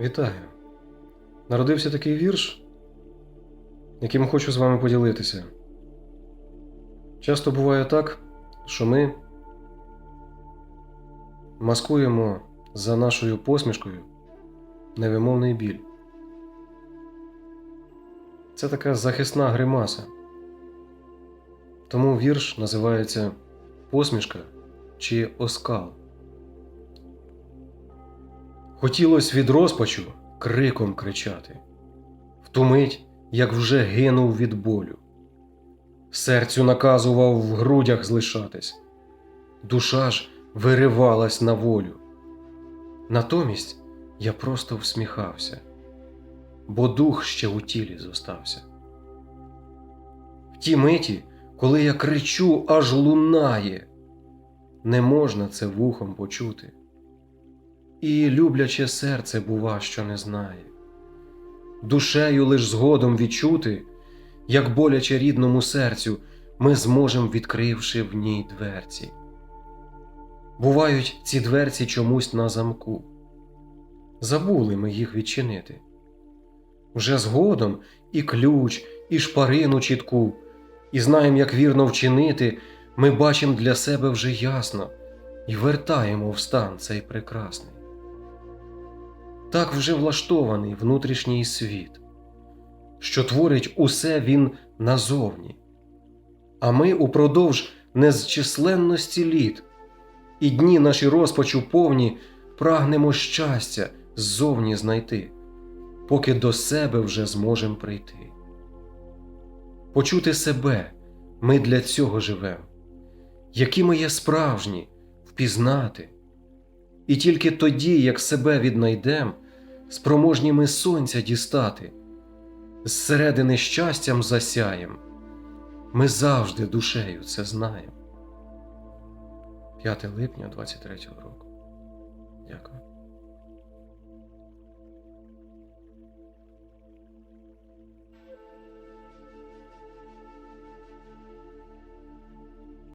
Вітаю! Народився такий вірш, яким хочу з вами поділитися. Часто буває так, що ми маскуємо за нашою посмішкою невимовний біль. Це така захисна гримаса. Тому вірш називається Посмішка чи Оскал. Хотілось від розпачу криком кричати, в ту мить, як вже гинув від болю. Серцю наказував в грудях злишатись, душа ж виривалась на волю. Натомість я просто всміхався, бо дух ще у тілі зостався. В ті миті, коли я кричу, аж лунає, не можна це вухом почути. І любляче серце, бува, що не знає, душею лиш згодом відчути, як боляче рідному серцю ми зможем, відкривши в ній дверці. Бувають ці дверці чомусь на замку. Забули ми їх відчинити. Вже згодом і ключ, і шпарину чітку, і знаєм, як вірно вчинити, ми бачимо для себе вже ясно і вертаємо в стан цей прекрасний. Так вже влаштований внутрішній світ, що творить усе він назовні, а ми упродовж незчисленності літ, і дні наші розпачу повні прагнемо щастя ззовні знайти, поки до себе вже зможем прийти. Почути себе ми для цього живем, які ми є справжні, впізнати. І тільки тоді, як себе віднайдем, спроможні ми сонця дістати, зсередини щастям засяєм, ми завжди душею це знаємо. 5 липня 23 року. Дякую.